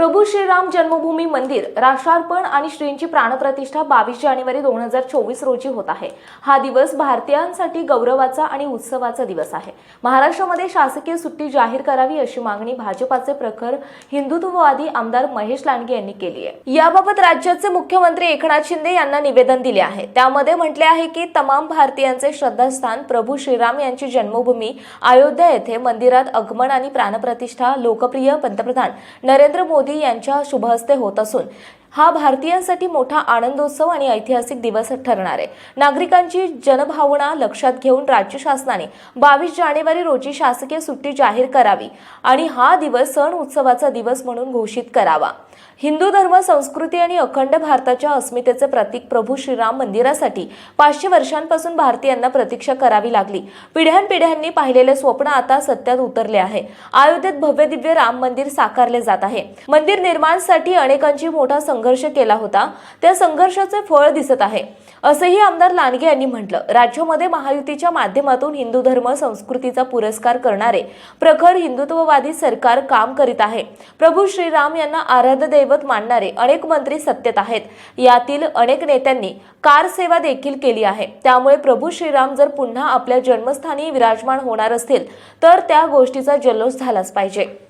प्रभू श्रीराम जन्मभूमी मंदिर राष्ट्रार्पण आणि श्रींची प्राणप्रतिष्ठा बावीस जानेवारी दोन हजार चोवीस रोजी होत आहे. हा दिवस भारतीयांसाठी गौरवाचा आणि उत्सवाचा दिवस आहे. महाराष्ट्रामध्ये शासकीय सुट्टी जाहीर करावी अशी मागणी भाजपाचे प्रखर हिंदुत्ववादी आमदार महेश लांडगे यांनी केली आहे. याबाबत राज्याचे मुख्यमंत्री एकनाथ शिंदे यांना निवेदन दिले आहे. त्यामध्ये म्हटले आहे की तमाम भारतीयांचे श्रद्धास्थान प्रभू श्रीराम यांची जन्मभूमी अयोध्या येथे मंदिरात आगमन आणि प्राणप्रतिष्ठा लोकप्रिय पंतप्रधान नरेंद्र मोदी यांच्या शुभहस्ते होत असून हा भारतीयांसाठी मोठा आनंदोत्सव आणि ऐतिहासिक दिवस ठरणार आहे. नागरिकांची जनभावना लक्षात घेऊन राज्य शासनाने बावीस जानेवारी रोजी शासकीय सुट्टी जाहीर करावी आणि हा दिवस सण उत्सवाचा दिवस म्हणून घोषित करावा. हिंदू धर्म संस्कृती आणि अखंड भारताच्या अस्मितेचे प्रतीक प्रभू श्रीराम मंदिरासाठी पाचशे वर्षांपासून भारतीयांना प्रतीक्षा करावी लागली. पिढ्यानपिढ्यांनी पाहिलेले स्वप्न आता सत्यात उतरले आहे. अयोध्येत भव्य दिव्य राम मंदिर साकारले जात आहे. मंदिर निर्माणसाठी अनेकांची मोठा संघर्ष केला होता त्या संघर्षाचे फळ दिसत आहे. असंही आमदार लांडगे यांनी म्हटलं. राज्यामध्ये महायुतीच्या माध्यमातून हिंदू धर्म संस्कृतीचा पुरस्कार करणारे प्रखर हिंदुत्ववादी सरकार काम करीत आहे. प्रभू श्रीराम यांना आराध्य दैवत मानणारे अनेक मंत्री सत्तेत आहेत. यातील अनेक नेत्यांनी कार सेवा देखील केली आहे. त्यामुळे प्रभू श्रीराम जर पुन्हा आपल्या जन्मस्थानी विराजमान होणार असतील तर त्या गोष्टीचा जल्लोष झालाच पाहिजे.